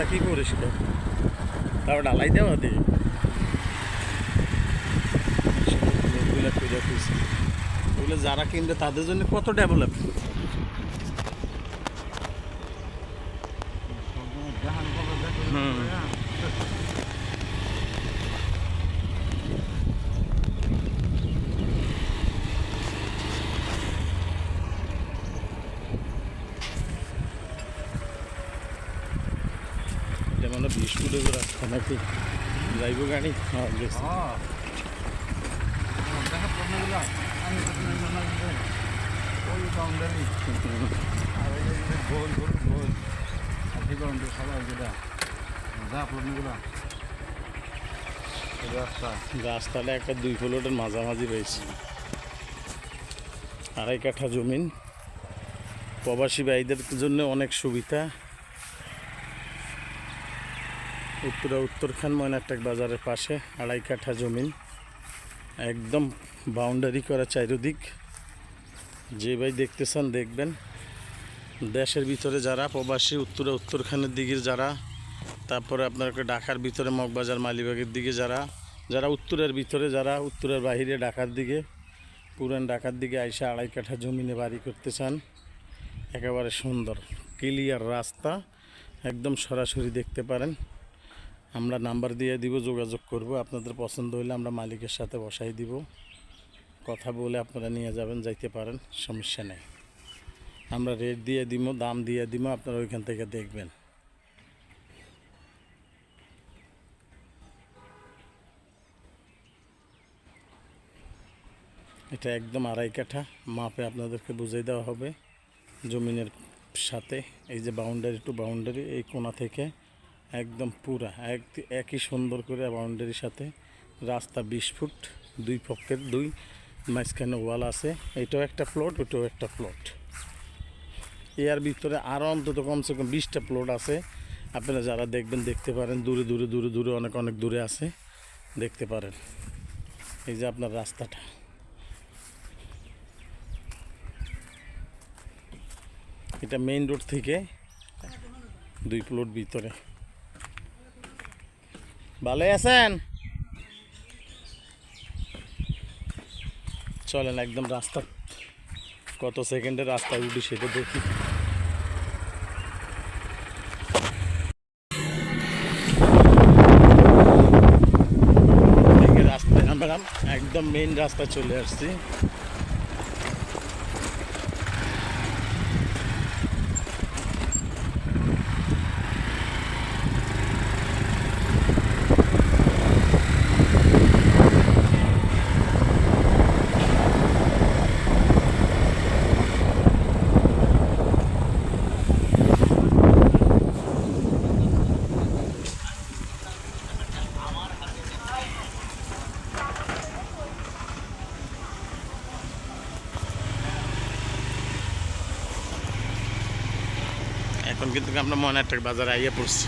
থাকি করেছিল? তারপর ডালাই দেওয়া খুঁজছে। ওগুলো যারা কিনবে তাদের জন্য কত ডেভেলপ হুম। ফুটের রাস্তা নাকি যাইব গাড়ি হ্যাঁ গেছে রাস্তাটা একটা দুই ফ্লোটের মাঝামাঝি রয়েছে। আড়াই কাঠা জমিন। প্রবাসী ভাইদের জন্য অনেক সুবিধা। উত্তরা উত্তরখান ময়নাট্টাক বাজারের পাশে আড়াই কাঠা জমিন একদম বাউন্ডারি করা চারিদিক। যে ভাই দেখতে চান দেখবেন। দেশের ভিতরে যারা প্রবাসী, উত্তরা উত্তরখানের দিকে যারা, তারপরে আপনার ঢাকার ভিতরে মগবাজার, মালিবাগের দিকে যারা যারা উত্তরের ভিতরে যারা, উত্তরের বাহিরে ঢাকার দিকে, পুরান ঢাকার দিকে আইসা আড়াই কাঠা জমিনে বাড়ি করতে চান, একেবারে সুন্দর ক্লিয়ার রাস্তা, একদম সরাসরি দেখতে পারেন। আমরা নাম্বার দিয়ে দিব, যোগাযোগ করব। আপনাদের পছন্দ হলে আমরা মালিকের সাথে বসাই দিব। কথা বলে আপনারা নিয়ে যাবেন, যাইতে পারেন, সমস্যা নেই। আমরা রেট দিয়ে দিব, দাম দিয়ে দিব, আপনারা ওইখান থেকে দেখবেন। এটা একদম আড়াই কাঠা, মাপে আপনাদেরকে বুঝিয়ে দেওয়া হবে। জমিনের সাথে, এই যে বাউন্ডারি টু বাউন্ডারি এই কোণা থেকে একদম পুরা, এক, একই সুন্দর করে বাউন্ডারির সাথে রাস্তা বিশ ফুট, দুই পক্ষের দুই, মাঝখানে ওয়াল আছে। এটাও একটা প্লট ওটাও একটা প্লট এর ভিতরে আরও অন্তত কমসে কম বিশটা প্লট আছে। আপনারা যারা দেখবেন, দেখতে পারেন, দূরে দূরে দূরে দূরে অনেক অনেক দূরে আছে। দেখতে পারেন। এই যে আপনার রাস্তাটা। এটা মেইন রোড থেকে দুই প্লট ভিতরে। ভালো আছেন? চলেন একদম রাস্তা। কত সেকেন্ডের রাস্তায় উঠি সেটা দেখি। একদম মেইন রাস্তা চলে আসছি। এখন কিন্তু আমরা ময়নাট্টাক বাজারে আইয়া পড়ছি।